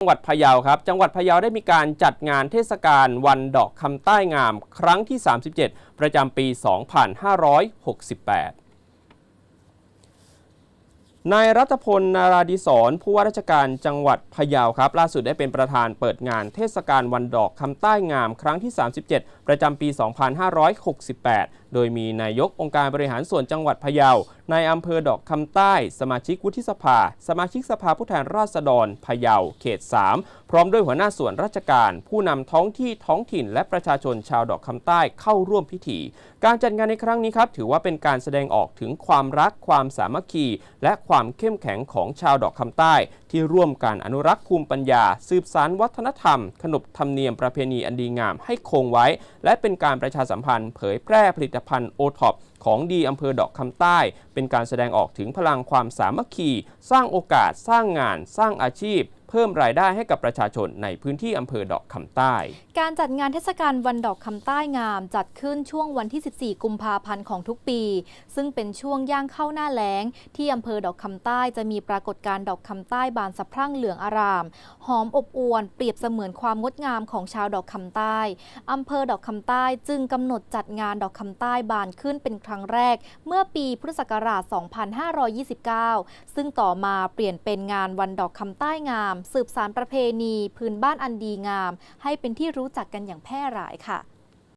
จังหวัดพะเยาครับ จังหวัดพะเยาได้มีการจัดงานเทศกาลวันดอกคำใต้งาม ครั้งที่ 37 ประจำปี 2568นายรัตพลนาราดิศรผู้ว่าราชการจังหวัดพะเยาครับ ล่าสุดได้เป็นประธานเปิดงานเทศกาลวันดอกคำใต้งาม ครั้งที่ 37 ประจำปี 2568 โดยมีนายกองค์การบริหารส่วนจังหวัดพะเยา นายอำเภอดอกคำใต้ สมาชิกวุฒิสภา สมาชิกสภาผู้แทนราษฎรพะเยาเขต 3 พร้อมด้วยหัวหน้าส่วนราชการ ผู้นำท้องที่ท้องถิ่น และประชาชนชาวดอกคำใต้เข้าร่วมพิธี การจัดงานในครั้งนี้ครับถือว่าเป็นการแสดงออกถึงความรักความสามัคคี และความเข้มแข็งของชาวดอกคำใต้ ที่ร่วมกันอนุรักษ์ภูมิปัญญา สืบสานวัฒนธรรม ขนบธรรมเนียมประเพณีอันดีงามให้คงไว้ และเป็นการประชาสัมพันธ์เผยแพร่ผลิตภัณฑ์โอท็อปของดีอำเภอดอกคำใต้ เป็นการแสดงออกถึงพลังความสามัคคี สร้างโอกาส สร้างงาน สร้างอาชีพ เพิ่มรายได้ให้กับประชาชนในพื้นที่อำเภอดอกคำใต้ การจัดงานเทศกาลวันดอกคำใต้งาม จัดขึ้นช่วงวันที่ 14 กุมภาพันธ์ของทุกปี ซึ่งเป็นช่วงย่างเข้าหน้าแล้ง ที่อำเภอดอกคำใต้จะมีปรากฏการณ์ดอกคำใต้บานสะพรั่งเหลืองอาราม หอมอบอวลเปรียบเสมือนความงดงามของชาวดอกคำใต้อำเภอดอกคำใต้จึงกำหนดจัดงานดอกคำใต้บานขึ้นเป็นครั้งแรก เมื่อปีพุทธศักราช 2529 ซึ่งต่อมาเปลี่ยนเป็นงานวันดอกคำใต้งามสืบสารประเพณี พื้นบ้านอันดีงาม ให้เป็นที่รู้จักกันอย่างแพร่หลายค่ะ